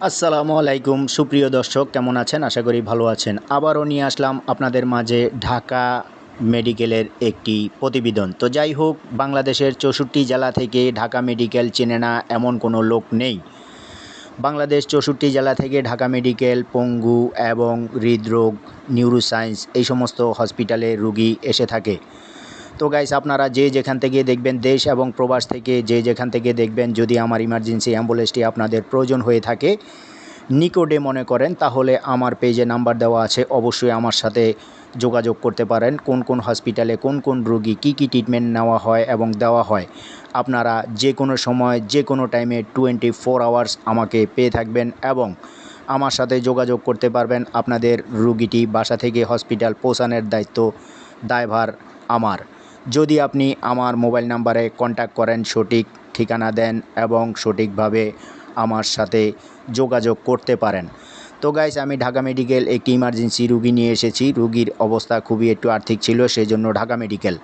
আসসালামু আলাইকুম। সুপ্রিয় দর্শক, কেমন আছেন? আশা করি ভালো আছেন। আবারও নিয়ে আসলাম আপনাদের মাঝে ঢাকা মেডিকেলের একটি প্রতিবেদন। তো যাই হোক, বাংলাদেশের চৌষট্টি জেলা থেকে ঢাকা মেডিকেল চেনে না এমন কোনো লোক নেই। বাংলাদেশ চৌষট্টি জেলা থেকে ঢাকা মেডিকেল, পঙ্গু এবং হৃদরোগ নিউরোসায়েন্স এই সমস্ত হসপিটালে রুগী এসে থাকে। তো গাইস আপনারা যে যেখান থেকে দেখবেন দেশ এবং প্রবাস থেকে, যে যেখান থেকে দেখবেন যদি আমার ইমার্জেন্সি অ্যাম্বুলেন্সটি আপনাদের প্রয়োজন হয়ে থাকে নিকটে মনে করেন, তাহলে আমার পেজে নাম্বার দেওয়া আছে। অবশ্যই আমার সাথে যোগাযোগ করতে পারেন, কোন কোন হসপিটালে কোন কোন রোগী কী কী ট্রিটমেন্ট নেওয়া হয় এবং দেওয়া হয়। আপনারা যে কোনো সময়, যে কোনো টাইমে টোয়েন্টি ফোর আওয়ার্স আমাকে পেয়ে থাকবেন এবং আমার সাথে যোগাযোগ করতে পারবেন। আপনাদের রুগীটি বাসা থেকে হসপিটাল পৌঁছানোর দায়িত্ব দায়ভার আমার। যদি আপনি আমার মোবাইল নাম্বারে কন্ট্যাক্ট করেন, সঠিক ঠিকানা দেন এবং সঠিকভাবে আমার সাথে যোগাযোগ করতে পারেন। তো গাইজ আমি ঢাকা মেডিকেল একটি ইমার্জেন্সি রুগী নিয়ে এসেছি। রুগীর অবস্থা খুবই একটু আর্থিক ছিল সেই জন্য ঢাকা মেডিকেল